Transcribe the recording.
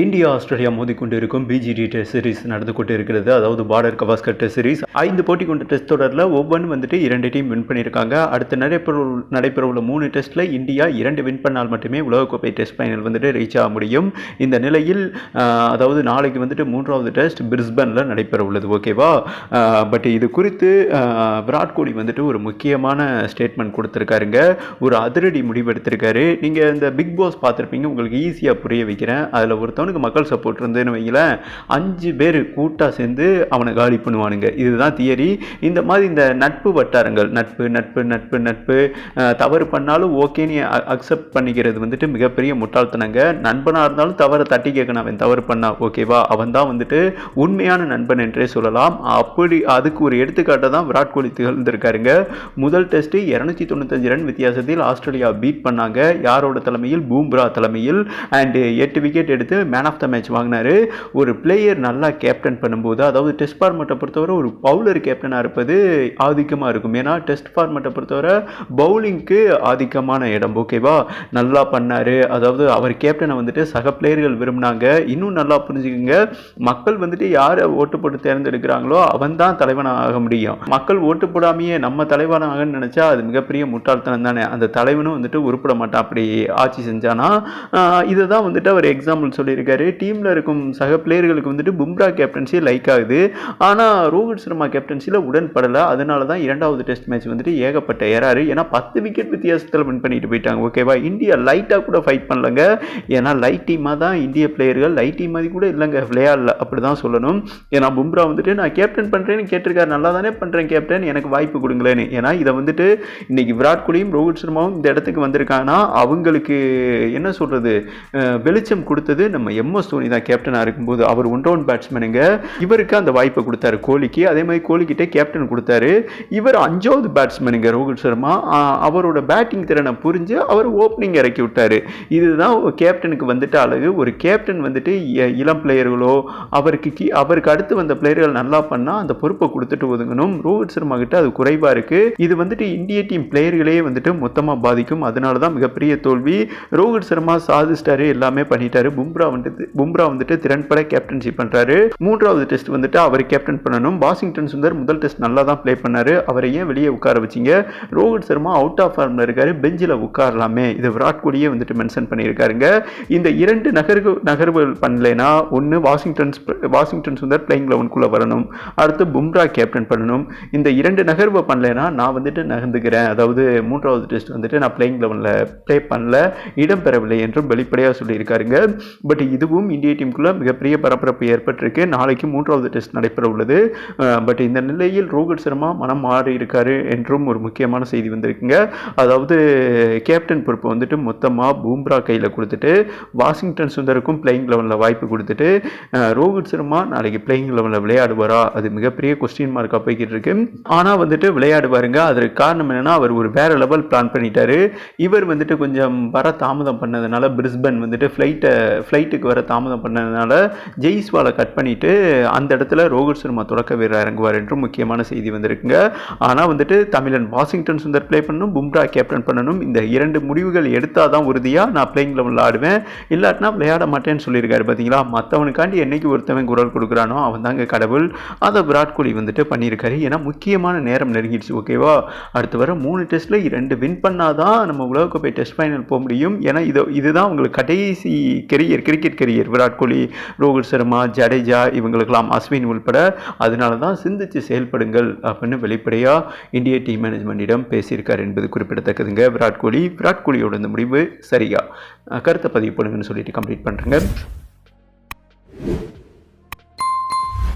India Australia மோதிக்கொண்டிருக்கும் BGT test series நடந்து கொண்டு இருக்கிறது அதாவது பார்டர் கவாஸ்கர் டெஸ்ட் சீரிஸ் ஐந்து போட்டி கொண்ட டெஸ்ட் தொடரில் ஒவ்வொன்றும் வந்துட்டு இரண்டு டீம் வின் பண்ணியிருக்காங்க அடுத்து நடைபெற நடைபெறவுள்ள மூணு டெஸ்ட்டில் இந்தியா இரண்டு வின் பண்ணால் மட்டுமே உலகக்கோப்பை டெஸ்ட் ஃபைனல் வந்துட்டு ரீச் ஆக முடியும். இந்த நிலையில் அதாவது நாளைக்கு வந்துட்டு மூன்றாவது டெஸ்ட் பிரிஸ்பனில் நடைபெற உள்ளது. ஓகேவா பட் இது குறித்து விராட் கோலி வந்துட்டு ஒரு முக்கியமான ஸ்டேட்மெண்ட் கொடுத்துருக்காருங்க. ஒரு அதிரடி முடிவெடுத்திருக்காரு நீங்கள் இந்த பிக் பாஸ் பார்த்துருப்பீங்க. உங்களுக்கு ஈஸியாக புரிய வைக்கிறேன். அதில் ஒருத்தவனுக்கு மக்கள் சப்போர்ட் இருந்துன்னு வைங்களேன் அஞ்சு பேர் கூட்டாக சேர்ந்து அவனை காலி பண்ணுவானுங்க. இதுதான் தியரி. இந்த மாதிரி இந்த நட்பு வட்டாரங்கள் நட்பு நட்பு நட்பு நட்பு தவறு பண்ணாலும் ஓகேன்னு அக்செப்ட் பண்ணிக்கிறது வந்துட்டு மிகப்பெரிய முட்டாள்தனங்க. நண்பனாக இருந்தாலும் தவறை தட்டி கேட்கணும். அவன் தவறு பண்ணா ஓகேவா? அவன் தான் வந்துட்டு உண்மையான நண்பன் என்றே சொல்லலாம். அப்படி அதுக்கு ஒரு எடுத்துக்காட்டை தான் விராட் கோலி திகழ்ந்திருக்காருங்க. முதல் டெஸ்ட் இரநூத்தி தொண்ணூத்தஞ்சு ரன் வித்தியாசத்தில் ஆஸ்திரேலியா பீட் பண்ணாங்க. யாரோட தலைமையில்? பூம்ரா தலைமையில். அண்டு எட்டு விக்கெட் எடுத்து மேன் ஆஃப் த மேட்ச் வாங்கினாரு. ஒரு பிளேயர் நல்லா கேப்டன் பண்ணும்போது அதாவது டெஸ்ட் ஃபார்மெட்டை பொறுத்தவரை ஒரு பவுலர் கேப்டனாக இருப்பது ஆதிக்கமாக இருக்கும். ஏன்னா டெஸ்ட் ஃபார்மெட்டை பொறுத்தவரை பவுலிங்க்கு ஆதிக்கமான இடம். ஓகேவா நல்லா பண்ணார். அதாவது அவர் கேப்டனை வந்துட்டு சக பிளேயர்கள் விரும்பினாங்க. இன்னும் நல்லா புரிஞ்சுக்கங்க. மக்கள் வந்துட்டு யார் ஓட்டு போட்டு தேர்ந்தெடுக்கிறாங்களோ அவன் தான் தலைவனாக முடியும். மக்கள் ஓட்டு போடாமையே நம்ம தலைவனாகன்னு நினச்சா அது மிகப்பெரிய முட்டாள்தனம் தானே. அந்த தலைவனும் வந்துட்டு உருப்பட மாட்டான். அப்படி ஆட்சி செஞ்சானா இதை தான் வந்துட்டு அவர் எக்ஸாம்பிள் சொல்லியிருக்காரு. டீமில் இருக்கும் சக பிளேயர்களுக்கு வந்துட்டு பும்ரா கேப்டன்சி லைக் ஆகுது. ஆனால் ரோஹித் சர்மா கேப்டன்சியில் உடன்படலை. அதனால தான் இரண்டாவது டெஸ்ட் மேட்ச் வந்துட்டு ஏகப்பட்ட ஏறாரு. ஏன்னா பத்து விக்கெட் வித்தியாசத்தில் வின் பண்ணிட்டு போயிட்டாங்க ஓகேவா இந்தியா லைட்டாக கூட ஃபைட் பண்ணலங்க. ஏன்னா லைட் டீமாக தான் இந்திய பிளேயர்கள் லைட் டீம் மாதிரி கூட இல்லைங்க. விளையாடல அப்படி தான் சொல்லணும். ஏன்னா பும்ரா வந்துட்டு நான் கேப்டன் பண்ணுறேன்னு கேட்டிருக்காரு. நல்லா தானே பண்ணுறேன் கேப்டன் எனக்கு வாய்ப்பு கொடுங்களேன்னு. ஏன்னா இதை வந்துட்டு இன்னைக்கு விராட் கோலியும் ரோஹித் சர்மாவும் இந்த இடத்துக்கு வந்திருக்காங்கன்னா அவங்களுக்கு என்ன சொல்கிறது வெளிச்சம் கொடுத்தது நம்ம எம்எஸ் தோனி தான் கேப்டனாக இருக்கும்போது அவர் ஒன் டவுன் பேட்ஸ்மேனுங்க இவருக்கு அந்த வாய்ப்பை கொடுத்தாரு கோலிக்கு. அதே மாதிரி கோலிக்கிட்டே கேப்டன் கொடுத்தாரு. இவர் அஞ்சாவது பேட்ஸ்மேனுங்க ரோஹித் சர்மா. அவரோட பேட்டிங் திறனை புரிஞ்சு அவர் ஓப்பனிங் இறக்கி விட்டாரு. இதுதான் கேப்டனுக்கு வந்துட்டு அழகு. ஒரு கேப்டன் வந்துட்டு இளம் பிளேயர்களோ அவருக்கு கீ அவருக்கு அடுத்து வந்த பிளேயர்கள் நல்லா பண்ணால் அந்த பொறுப்பை கொடுத்துட்டு ஒதுங்கணும். ரோஹித் சர்மா கிட்ட அது குறைவாக இருக்கு. இது வந்துட்டு இந்திய டீம் பிளேயர்களே வந்துட்டு மொத்தமாக பாதிக்கும். அதனால தான் மிகப்பெரிய தோல்வி. ரோஹித் சர்மா சாதிச்சிட்டாரு எல்லாமே பண்ணிட்டாரு. பும்ரா வந்துட்டு பும்ரா வந்துட்டு திறன்பட கேப்டன்ஷிப் பண்றாரு. மூன்றாவது டெஸ்ட் வந்துட்டு அவர் கேப்டன் பண்ணணும். வாஷிங்டன் சுந்தர் முதல் டெஸ்ட் நல்லா தான் ப்ளே பண்ணார். அவரை ஏன் வெளியே உட்கார வச்சீங்க? ரோஹித் சர்மா அவுட் ஆஃப் ஃபார்ம்ல இருக்காரு. பெஞ்சில் உட்காரலாமே. இது விராட் கோலியே வந்துட்டு மென்ஷன் பண்ணியிருக்காருங்க. இந்த இரண்டு நகர்வு நகர்வுகள் பண்ணலைன்னா ஒன்று வாஷிங்டன் வாஷிங்டன் சுந்தர் பிளேயிங் லெவனுக்குள்ளே வரணும். அடுத்து பும்ரா கேப்டன் பண்ணணும். இந்த இரண்டு நகர்வை பண்ணலைன்னா நான் வந்துட்டு நகர்ந்துக்கிறேன். அதாவது மூன்றாவது டெஸ்ட் வந்துட்டு நான் பிளேயிங் லெவனில் ப்ளே பண்ணல. இடம் பெறவில்லை என்றும் வெளிப்படையாக சொல்லியிருக்காருங்க. பட் இதுவும் இந்திய டீமுக்குள்ள மிகப்பெரிய பரபரப்பு ஏற்பட்டிருக்கு. நாளைக்கு மூன்றாவது டெஸ்ட் நடைபெற உள்ளது பட் இந்த நிலையில் ரோஹித் சர்மா மனம் மாறி இருக்காரு என்றும் ஒரு முக்கியமான செய்தி வந்திருக்குங்க. அதாவது கேப்டன் பொறுப்பு வந்துட்டு மொத்தமாக பூம்ரா கையில் கொடுத்துட்டு வாஷிங்டன் சுந்தருக்கும் பிளேயிங் லெவலில் வாய்ப்பு கொடுத்துட்டு ரோஹித் சர்மா நாளைக்கு பிளேயிங் லெவலில் விளையாடுவாரா? அது மிகப்பெரிய கொஸ்டின் மார்க்காக போய்கிட்டு இருக்கு. ஆனால் வந்துட்டு விளையாடுவாருங்க. அதற்கு காரணம் என்னென்னா அவர் ஒரு வேற லெவல் பிளான் பண்ணிட்டாரு. இவர் வந்துட்டு கொஞ்சம் வர தாமதம் பண்ணதுனால பிரிஸ்பன் வந்துட்டு ஃப்ளைட்டை ஃப்ளைட்டுக்கு வர தாமதம் பண்ணதுனால ஜெய்ஸ்வாலை கட் பண்ணிட்டு அந்த இடத்துல ரோஹித் சர்மா தொடக்க வீரர் இறங்குவார் என்றும் முக்கியமான செய்தி வந்திருக்குங்க. ஆனால் வந்துட்டு தமிழன் வாஷிங்டன் சுந்தர் ப்ளே பண்ணணும் பும்ரா கேப்டன் பண்ணணும். இந்த இரண்டு முடிவுகள் எடுத்தால் தான் உறுதியாக நான் பிளேயிங் லெவலில் ஆடுவேன். இல்லாட்டினா விளையாட மாட்டேன்னு சொல்லியிருக்காரு பார்த்தீங்களா மற்றவனுக்காண்டி என்னைக்கு ஒருத்தவன் குரல் கொடுக்குறானோ அவன் தாங்க கடவுள். அதை விராட் கோலி வந்துட்டு பண்ணியிருக்காரு. ஏன்னா முக்கியமான நேரம் நெருங்கிடுச்சு ஓகேவா அடுத்து வர மூணு டெஸ்ட்டில் இரண்டு வின் பண்ணாதான் நம்ம உலகக்கோப்பை டெஸ்ட் ஃபைனல் போக முடியும். ஏன்னா இது இதுதான் உங்களுக்கு கடைசி career cricket career Virat Kohli Rohit Sharma Jadeja இவங்களுக்கெல்லாம் அஸ்வின் உள்பட அதனால தான் சிந்திச்சு செயல்படுங்கள் அப்படின்னு வெளிப்படையாக இந்திய டீம் மேனேஜ்மெண்ட்டிடம் பேசியிருக்கார் என்பது குறிப்பிடத்தக்கதுங்க. விராட் கோலி விராட் கோலியோட இந்த முடிவு சரியா? கருத்தை பதிவு பண்ணுங்கன்னு சொல்லிட்டு கம்ப்ளீட் பண்ணுறேங்க